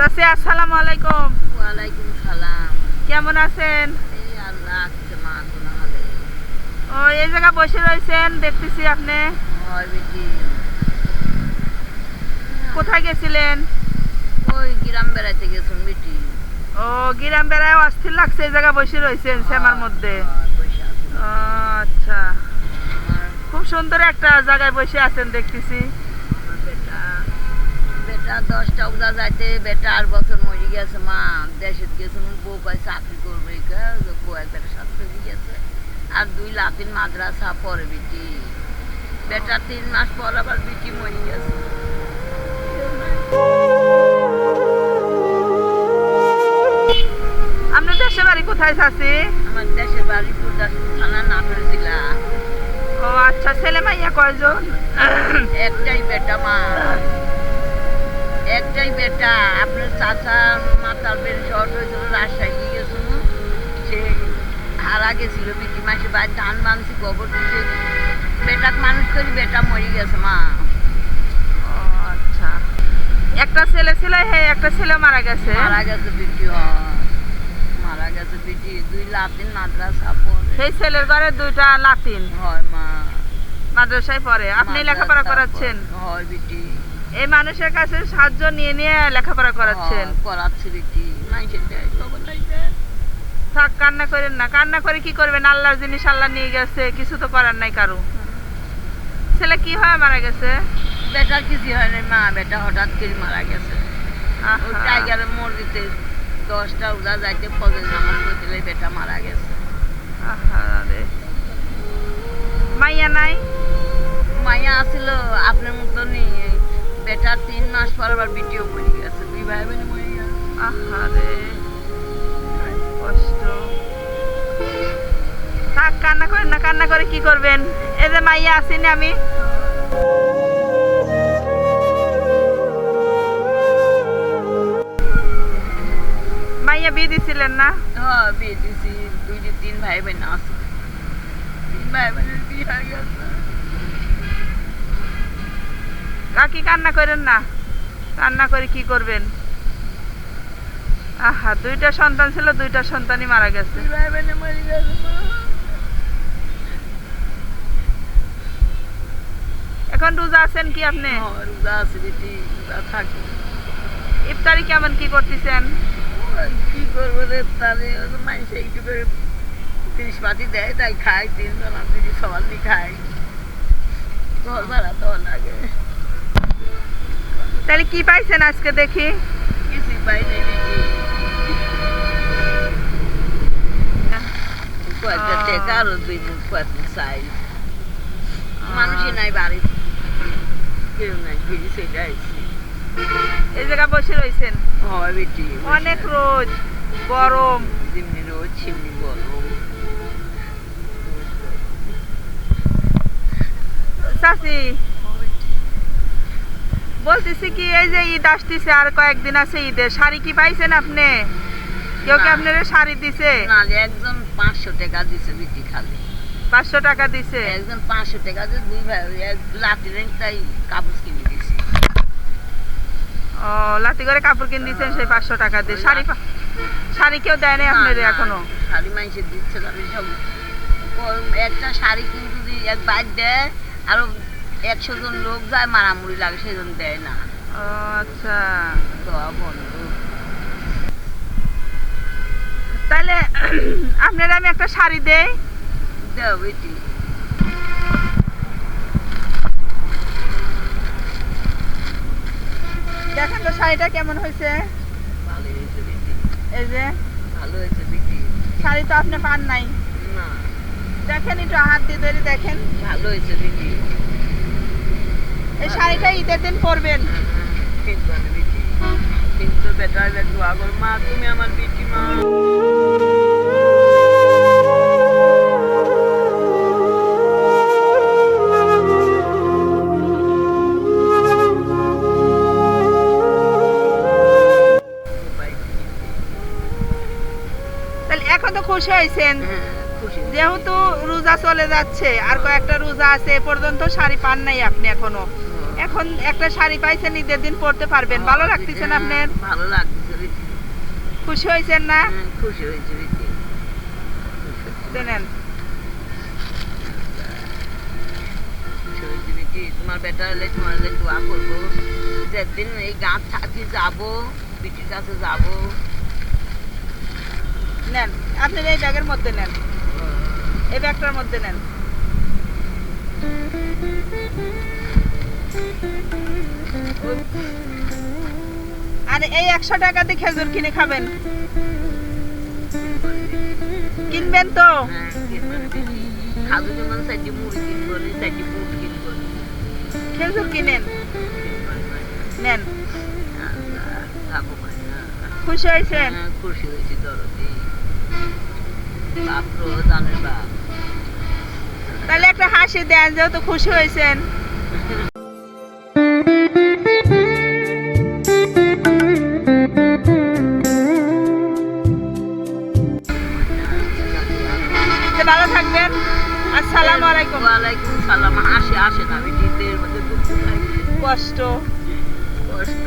চাচি আসসালামু আলাইকুম। ওয়ালাইকুম সালাম। কেমন আছেন? এই আল্লাহ আসছে মা কোনো হলে ও এই জায়গা বসে রয়েছেন দেখতেছি আপনি। হয় বেটি। কোথায় গেছিলেন? ওই গ্রাম বেড়াইতে গেছুন বেটি। ও গ্রাম বেড়ায় অস্থির লাগছে এই জায়গা বসে রয়েছেন শ্যামার মধ্যে। আছি। ও, আচ্ছা খুব সুন্দর একটা জায়গায় বসে আছেন দেখতেছি। বেটা দশটা উদা যাইতে বেটা আট বছর মরে গেছে মা। দেশে গেছে বউ কয় চাকরি করবে? বউ একবার সাথে গেছে আর দুই লাতিন মাদ্রাসা পরে বেটি। বেটা তিন মাস পর আবার বেটি মরে গেছে। আপনার দেশে বাড়ি কোথায় চাচি? আমার দেশের বাড়ি গুরদাসপুর থানা নাটোর জেলা। ও আচ্ছা ছেলে মাইয়া কয়জন? একটাই বেটা মা। একটাই বেটা আপনার চাচা মাতার বের শর্ট হয়েছিল রাজশাহী গেছিল সে হারা গেছিল বিটি মাসে বাড়ি ধান বানছি গোবর দিতে বেটাক মানুষ করি বেটা মরে গেছে মা। আচ্ছা। একটা ছেলে ছিল হ্যাঁ একটা ছেলে মারা গেছে। মারা গেছে বিটি মারা গেছে বিটি দুই লাতিন মাদ্রাসা পড়ে। সেই ছেলের ঘরে দুইটা লাতিন। হয় মা। মাদ্রাসায় পড়ে। আপনি লেখাপড়া করাচ্ছেন। হয় বিটি। এই মানুষের কাছে সাহায্য নিয়ে নিয়ে লেখাপড়া করাচ্ছেন। হয়, করাচ্ছি বিটি মাইসের দেয় খবর নাই থাক কান্না করেন না। কান্না করে কি করবেন? আল্লাহর জিনিস আল্লাহ নিয়ে গেছে কিছু তো করার নাই কারও। ছেলে কি হয় মারা গেছে? বেটার কিছু হয় না মা বেটা হঠাৎ করে মারা গেছে। টাইগারের মসজিদে দশটা উদা যাইতে ফজর নামাজ পড়তে বেটা মারা গেছে। মাইয়া নাই? মাইয়া আসছিল আপনার মতনই। আবার বিটিও মরে গেছে দুই ভাই বোন মরে গেছে আহারে কষ্ট। থাক কান্না করেন না কান্না করে কি করবেন? এ যে মাইয়া আসিনি আমি। মাইয়া বিয়ে দিছিলেন না? হ্যাঁ বিয়ে দিছি। দুই তিন ভাই বোন আছে। তিন ভাই বোনের বিয়ে হয়ে গেছে। কাকি কান্না করেন না? কান্না করে কি করবেন? আহা দুইটা সন্তান ছিল দুইটা সন্তানই মারা গেছে। এখন রোজা আছেন কি আপনি? হ্যাঁ, রোজা আছে বেটি থাকি। ইফতারি কেমন কি করতেছেন? কি করব রে তাহলে মানুষ একটু করে তিরিশ পাতি দেয় তাই খাই। তিনজন যদি সবার খাই। ঘর ভাড়া তো লাগে। তাহলে কি পাইছেন আজকে দেখি? মানুষই নাই বাড়ি। কেউ নাই ফিরি সেটা এই জায়গা বসে রয়েছেন হয় অনেক রোদ গরম। যেমনি রোজ সেমনি গরম। চাচি বলতেছি কি এই যে ঈদ আসতেছে আর কয়েকদিন আছে ঈদের। শাড়ি কি পাইছেন আপনি? কেউ কি না। আপনার শাড়ি দিছে? নালে একজন পাঁচশো টাকা দিছে বেটি খালি। পাঁচশো টাকা দিছে? একজন পাঁচশো টাকা দিয়ে দুই ভাই এক লাঠি তাই কাপড় কিনে দিয়েছি ও লাতি করে কাপড় কিনে দিয়েছেন সেই পাঁচশো টাকা দিয়ে। শাড়ি শাড়ি কেউ দেয় নাই আপনার এখনও? শাড়ি মানুষের দিচ্ছে না সব একটা শাড়ি কিন্তু এক বাইর দেয় আরও একশো জন লোক যায় মারামুড়ি লাগে সেজন দেয় না। আচ্ছা। দেওয়া বন্ধ। তাহলে আপনার আমি একটা শাড়ি দেই। দেও বেটি। দেখেন তো শাড়িটা কেমন হয়েছে? এই যে। ভালো হয়েছে শাড়ি তো আপনি পান নাই। না। দেখেন একটু হাত দিয়ে ধরে দেখেন। ভালো হয়েছে বেটি। এই শাড়িটা ঈদের দিন পরবেন। কিন্তু আমি বেটি দোয়া কর মা তুমি আমার বেটি মা তাহলে এখন তো খুশি হয়েছেন। হ্যাঁ, যেহেতু রোজা চলে যাচ্ছে আর কয়েকটা রোজা আছে এ পর্যন্ত শাড়ি পান নাই আপনি এখনও? হ্যাঁ। এখন একটা শাড়ি পাইছেন ঈদের দিন পরতে পারবেন। ভালো লাগতেছে না আপনার? ভালো লাগতেছে খুশি হয়েছেন না? হ্যাঁ, খুশি হয়েছে দেনেন তোমার বেটা হলে তোমার হলে দোয়া করব। যেদিন এই গাছ থাকি যাব বিটির কাছে যাব। নেন আপনি এই ব্যাগের মধ্যে নেন। এই ব্যাগটার মধ্যে নেন। আর এই একশো টাকাতে খেজুর কিনে খাবেন। কিনবেন তো। খেজুর কিনেন। নেন। খুশি হয়েছেন? হ্যাঁ, খুশি হয়েছি দরদি বাপ জানের বাপ। তাহলে একটা হাসি দেন যেহেতু খুশি হয়েছেন। ভালো থাকবেন। আসসালামু আলাইকুম। ওয়ালাইকুম সালাম। আসে আসে না আমি দিদের মধ্যে কষ্ট। কষ্ট